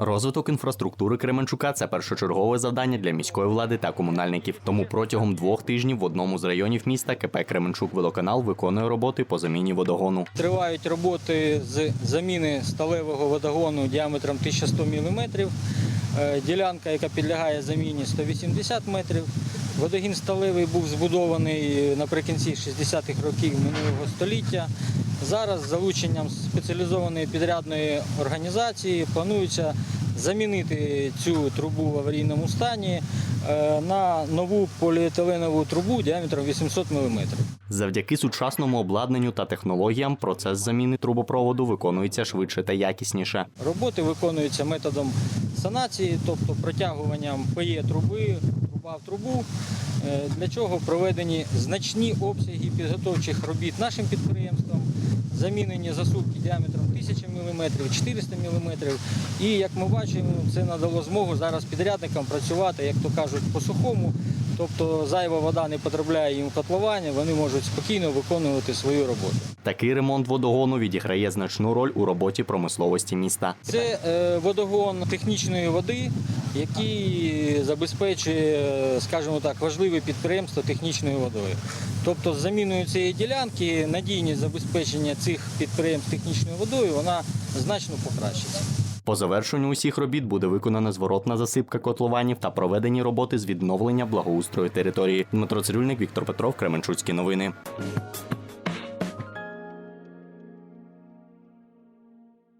Розвиток інфраструктури Кременчука це першочергове завдання для міської влади та комунальників. Тому протягом двох тижнів в одному з районів міста КП Кременчук Водоканал виконує роботи по заміні водогону. Тривають роботи з заміни сталевого водогону діаметром 1100 мм. Е, Ділянка, яка підлягає заміні 180 метрів. Водогін сталевий був збудований наприкінці 60-х років минулого століття. Зараз з залученням спеціалізованої підрядної організації планується замінити цю трубу в аварійному стані е, на нову поліетиленову трубу діаметром 800 мм. Завдяки сучасному обладнанню та технологіям процес заміни трубопроводу виконується швидше та якісніше. Роботи виконуються методом санації, тобто протягуванням ПЕ труби, труба в трубу, е, для чого проведені значні обсяги підготовчих робіт нашим підприємствам, замінені засувки діаметром 1000 мм, 400 мм. І як ми бачимо, це надало змогу зараз підрядникам працювати, як то кажуть, по сухому. Тобто зайва вода не потрапляє їм в котлування, вони можуть спокійно виконувати свою роботу. Такий ремонт водогону відіграє значну роль у роботі промисловості міста. Це е, водогон технічної води, який забезпечує, скажімо так, важливе підприємство технічною водою. Тобто з заміною цієї ділянки надійність забезпечення цих підприємств технічною водою вона значно покращиться. По завершенню усіх робіт буде виконана зворотна засипка котлованів та проведені роботи з відновлення благоустрою території. Дмитро Цирюльник, Віктор Петров, Кременчуцькі новини.